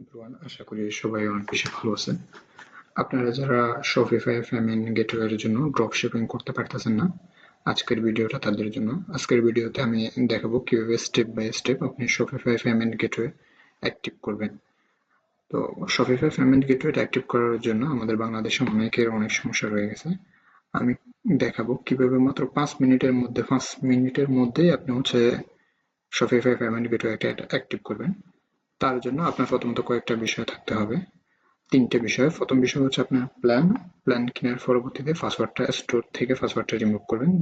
Everyone, আশা করি সবাই অনেক বেশি ভালো আছেন। আপনারা যারা শপিফাই পেমেন্ট গেটওয়ের জন্য ড্রপ শিপিং করতে পারতেছেন না, আজকের ভিডিওটা তাদের জন্য। আজকের ভিডিওতে আমি দেখাবো কীভাবে স্টেপ বাই স্টেপ আপনি শপিফাই পেমেন্ট গেটওয়ে অ্যাক্টিভ করবেন। তো শপিফাই পেমেন্ট গেটওয়েটা অ্যাক্টিভ করার জন্য আমাদের বাংলাদেশে অনেকের অনেক সমস্যা রয়ে গেছে। আমি দেখাবো কীভাবে মাত্র পাঁচ মিনিটের মধ্যে, পাঁচ মিনিটের মধ্যেই আপনি হচ্ছে শপিফাই পেমেন্ট গেটওয়েটা অ্যাক্টিভ করবেন। তার জন্য আপনার প্রথমত কয়েকটা বিষয় থাকতে হবে। তিনটে বিষয়। প্রথম বিষয় হচ্ছে আপনার প্ল্যান প্ল্যান কেনার পরবর্তীতে পাসওয়ার্ডটা স্টোর থেকে পাসওয়ার্ডটা রিমুভ করবেন।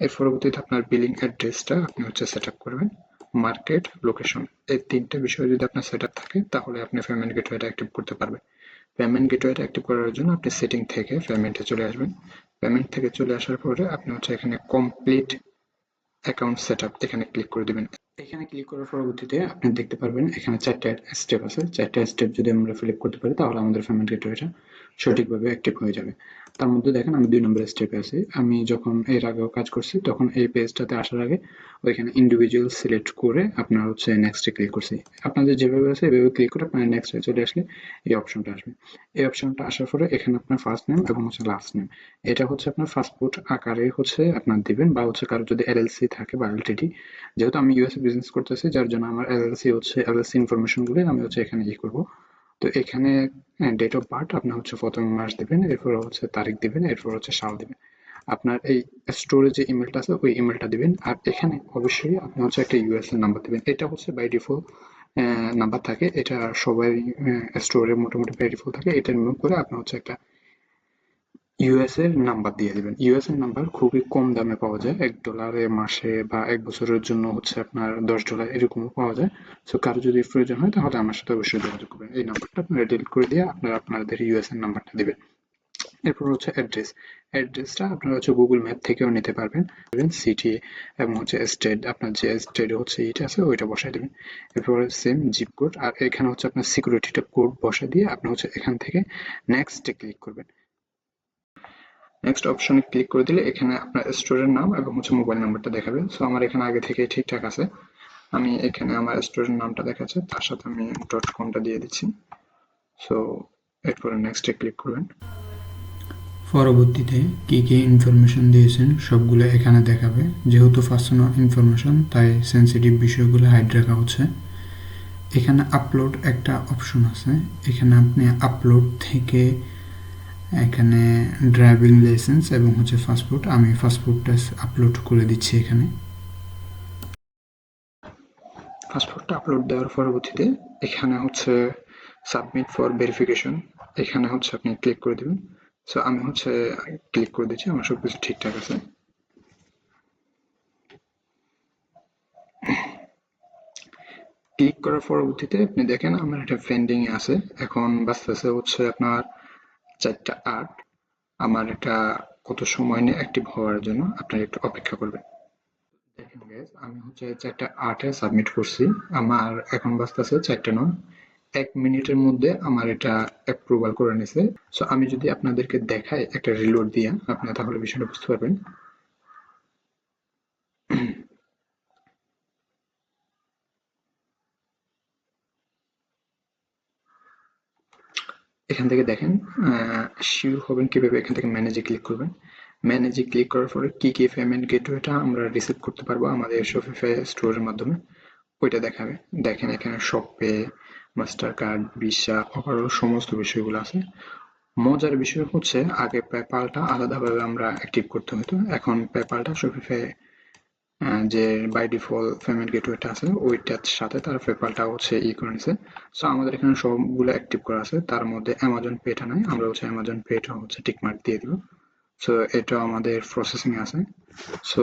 এর পরবর্তীতে আপনার বিলিং অ্যাড্রেসটা আপনি হচ্ছে সেট করবেন। মার্কেট লোকেশন এই তিনটে বিষয় যদি আপনার সেট থাকে, তাহলে আপনি পেমেন্ট গেটওয়েটা অ্যাক্টিভ করতে পারবেন। পেমেন্ট গেটওয়েটা অ্যাক্টিভ করার জন্য আপনি সেটিং থেকে পেমেন্টে চলে আসবেন। পেমেন্ট থেকে চলে আসার পরে আপনি হচ্ছে এখানে কমপ্লিট অ্যাকাউন্ট সেট এখানে ক্লিক করে দিবেন। এখানে ক্লিক করার পরবর্তীতে আপনি দেখতে পারবেন এখানে চারটা স্টেপ আছে। চারটা স্টেপ যদি আমরা ফিল করতে পারি, তাহলে আমাদের পেমেন্ট গেটওয়েটা সঠিকভাবে অ্যাক্টিভ হয়ে যাবে। তার মধ্যে দেখেন আমি দুই নম্বর স্টেপে আছি। আমি যখন এর আগেও কাজ করছি, তখন এই পেজটাতে আসার আগে ওইখানে ইন্ডিভিজুয়াল সিলেক্ট করে আপনার হচ্ছে নেক্সটে ক্লিক করছি। আপনাদের যেভাবে আছে, এভাবে ক্লিক করে আপনার নেক্সটে চলে আসলে এই অপশনটা আসবে। এই অপশনটা আসার পরে এখানে আপনার ফার্স্ট নেম এবং হচ্ছে লাস্ট নেম এটা হচ্ছে আপনার পাসপোর্ট আকারে হচ্ছে আপনার দিবেন বা হচ্ছে কারও যদি এলএলসি থাকে বা এলটিডি যেহেতু আমি ইউএসএ বিজনেস করতেছি, যার জন্য আমার এলএলসি হচ্ছে এলএলসি ইনফরমেশনগুলো আমি হচ্ছে এখানে ই করব। তো এখানে ডেট অফ বার্থ আপনি হচ্ছে প্রথমে মাস দিবেন, এরপর হচ্ছে তারিখ দিবেন, এরপর হচ্ছে সাল দিবেন। আপনার এই স্টোরে ইমেলটা আছে, ওই ইমেলটা দিবেন, আর এখানে অবশ্যই আপনি হচ্ছে একটা ইউএসএল নাম্বার দিবেন। এটা হচ্ছে বাই ডিফল্ট নাম্বার থাকে। এটা সবাই স্টোরে মোটামুটি বাই ডিফল্ট থাকে। এটা রিমুভ করে আপনি হচ্ছে একটা ইউএস এর নাম্বার দিয়ে দিবেন। ইউএস এর নাম্বার খুবই কম দামে পাওয়া যায়। এক ডলারে মাসে বা এক বছরের জন্য হচ্ছে আপনার দশ ডলার এরকমও পাওয়া যায়। সো কারও যদি প্রয়োজন হয়, তাহলে আমার সাথে অবশ্যই যোগাযোগ করবেন। এই নাম্বারটা আপনারা ডিলিট করে দিয়ে আপনারা আপনাদের ইউএস এর নাম্বারটা দিবেন। এরপর হচ্ছে অ্যাড্রেস অ্যাড্রেসটা আপনারা হচ্ছে গুগল ম্যাপ থেকেও নিতে পারবেন। সিটি এবং হচ্ছে স্টেট আপনার যে স্টেট হচ্ছে এটা আছে, ওইটা বসাই দেবেন। এরপর সেম জিপ কোড আর এখানে হচ্ছে আপনার সিকিউরিটিটা কোড বসা দিয়ে আপনি হচ্ছে এখান থেকে নেক্সটে ক্লিক করবেন। নেক্সট অপশনে ক্লিক করে দিলে এখানে আপনার স্টোরের নাম এবং হচ্ছে মোবাইল নাম্বারটা দেখাবে। সো আমার এখানে আগে থেকে ঠিকঠাক আছে। আমি এখানে আমার স্টোরের নামটা দেখাচ্ছে, তার সাথে আমি ডট কমটা দিয়ে দিচ্ছি। সো এরপরে নেক্সটে ক্লিক করবেন। পরবর্তীতে কী কী ইনফরমেশন দিয়েছেন সবগুলো এখানে দেখাবে। যেহেতু পার্সোনাল ইনফরমেশন তাই সেন্সিটিভ বিষয়গুলো হাইড রাখা হচ্ছে। এখানে আপলোড একটা অপশন আছে। এখানে আপনি আপলোড থেকে এখানে ড্রাইভিং লাইসেন্স এবং হচ্ছে পাসপোর্ট আমি পাসপোর্টটা আপলোড করে দিচ্ছি এখানে। পাসপোর্টটা আপলোড দেওয়ার পরবর্তীতে এখানে হচ্ছে সাবমিট ফর ভেরিফিকেশন এখানে হচ্ছে আপনি ক্লিক করে দেবেন। সো আমি হচ্ছে ক্লিক করে দিচ্ছি। আমার সব কিছু ঠিকঠাক আছে। ক্লিক করার পরবর্তীতে আপনি দেখেন, আমার এটা পেন্ডিং আছে। এখন বাঁচতেছে হচ্ছে আপনার চারটা আট। আমার এটা কত সময় নিয়ে অ্যাক্টিভ হওয়ার জন্য আপনারা একটু অপেক্ষা করবেন। দেখেন গ্যাস আমি হচ্ছে চারটা আটে সাবমিট করছি। আমার এখন বাঁচতেছে চারটা নয়। এক মিনিটের মধ্যে আমার এটা অ্যাপ্রুভাল করে নিছে। সো আমি যদি আপনাদেরকে দেখাই একটা রিলোড দিয়ে, আপনারা তাহলে বিষয়টা বুঝতে পারবেন। এখান থেকে দেখেন শিওর হবেন কীভাবে এখান থেকে ম্যানেজে ক্লিক করবেন। ম্যানেজে ক্লিক করার পরে কি কি পেমেন্ট গেটওয়েটা আমরা রিসিভ করতে পারব আমাদের শপিফাই স্টোরের মাধ্যমে, ওইটা দেখাবে। দেখেন এখানে shop pay Mastercard Visa overall সমস্ত বিষয়গুলো আছে। মজার বিষয় হচ্ছে, আগে পেপালটা আলাদাভাবে আমরা অ্যাক্টিভ করতে হতো। এখন পেপালটা শপিফাই যে বাই ডিফল্ট পেমেন্ট গেটওয়েটা আছে, ওইটার সাথে তার পেপালটা হচ্ছে ই করে নিছে। সো আমাদের এখানে সবগুলো অ্যাক্টিভ করা আছে। তার মধ্যে অ্যামাজন পেটা নাই, আমরা হচ্ছে অ্যামাজন পেটা হচ্ছে টিকমার্ক দিয়ে দিব। সো এটা আমাদের প্রসেসিং আছে। সো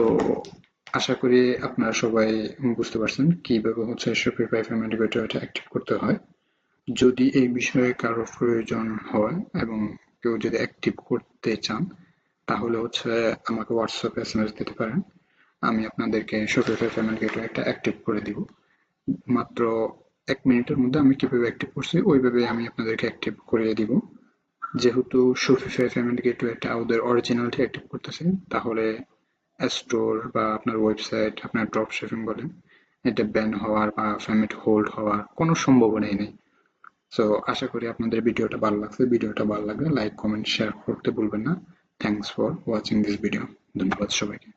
আশা করি আপনারা সবাই বুঝতে পারছেন কীভাবে হচ্ছে শপিফাই পেমেন্ট গেটওয়েটা অ্যাক্টিভ করতে হয়। যদি এই বিষয়ে কারও প্রয়োজন হয় এবং কেউ যদি অ্যাক্টিভ করতে চান, তাহলে হচ্ছে আমাকে হোয়াটসঅ্যাপে এসএমএস দিতে পারেন। আমি আপনাদেরকে শপিফাই পেমেন্ট গেটওয়ে একটা অ্যাক্টিভ করে দিব। মাত্র এক মিনিটের মধ্যে আমি কীভাবে অ্যাক্টিভ করছি, ওইভাবে আমি আপনাদেরকে অ্যাক্টিভ করিয়ে দিব। যেহেতু শপিফাই পেমেন্ট গেটওয়েটা ওদের অরিজিনালটি অ্যাক্টিভ করতেছে, তাহলে স্টোর বা আপনার ওয়েবসাইট আপনার ড্রপ শিপিং বলেন, এটা ব্যান হওয়ার বা পেমেন্ট হোল্ড হওয়ার কোনো সম্ভাবনাই নেই। সো আশা করি আপনাদের ভিডিওটা ভালো লাগছে। ভিডিওটা ভালো লাগলে লাইক কমেন্ট শেয়ার করতে ভুলবেন না। Thanks for watching this video ধন্যবাদ সবাইকে।